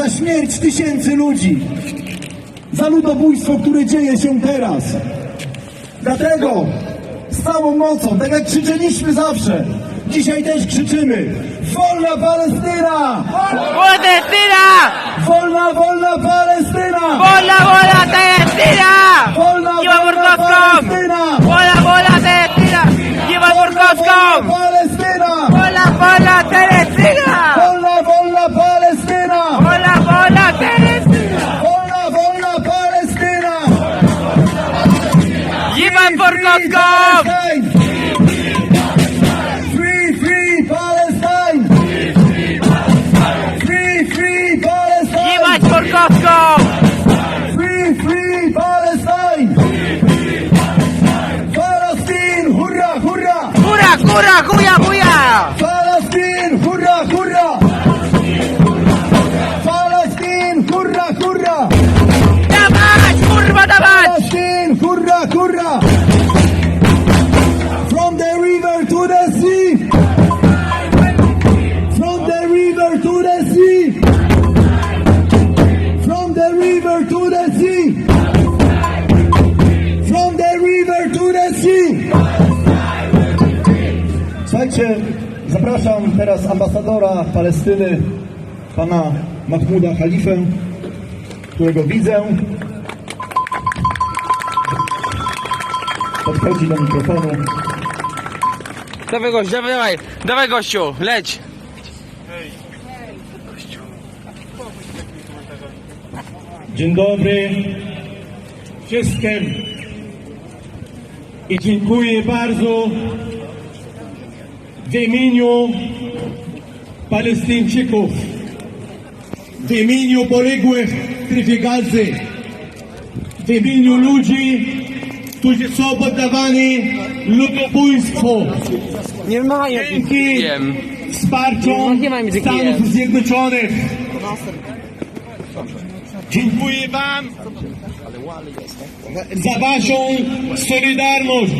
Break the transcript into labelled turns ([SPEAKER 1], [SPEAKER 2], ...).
[SPEAKER 1] za śmierć tysięcy ludzi, za ludobójstwo, które dzieje się teraz. Dlatego z całą mocą, tak jak krzyczeliśmy zawsze, dzisiaj też krzyczymy Wolna Palestyna!
[SPEAKER 2] ¡Palestina!
[SPEAKER 1] Wolna, wolna Palestyna!
[SPEAKER 2] ¡Bola,
[SPEAKER 1] Palestine! Free, free Palestine! Free, free Palestine!
[SPEAKER 2] ¡Viva Burkowską!
[SPEAKER 1] Free, free Palestine! Palestine! Hurra, hurra!
[SPEAKER 2] ¡Cura, cura, cuya, cuya!
[SPEAKER 1] River to the sea! From the river to the sea! Słuchajcie, zapraszam teraz ambasadora Palestyny, pana Mahmuda Khalifę, którego widzę. Podchodzi do mikrofonu.
[SPEAKER 2] Dawaj gościu, dawaj, dawaj, dawaj gościu, leć!
[SPEAKER 3] Dzień dobry wszystkim i dziękuję bardzo w imieniu Palestyńczyków, w imieniu poległych krwiogalcy, w imieniu ludzi, którzy są poddawani ludobójstwu.
[SPEAKER 2] Nie ma
[SPEAKER 3] Dzięki wsparciu Stanów. Zjednoczonych. Dziękuję Wam za Waszą solidarność.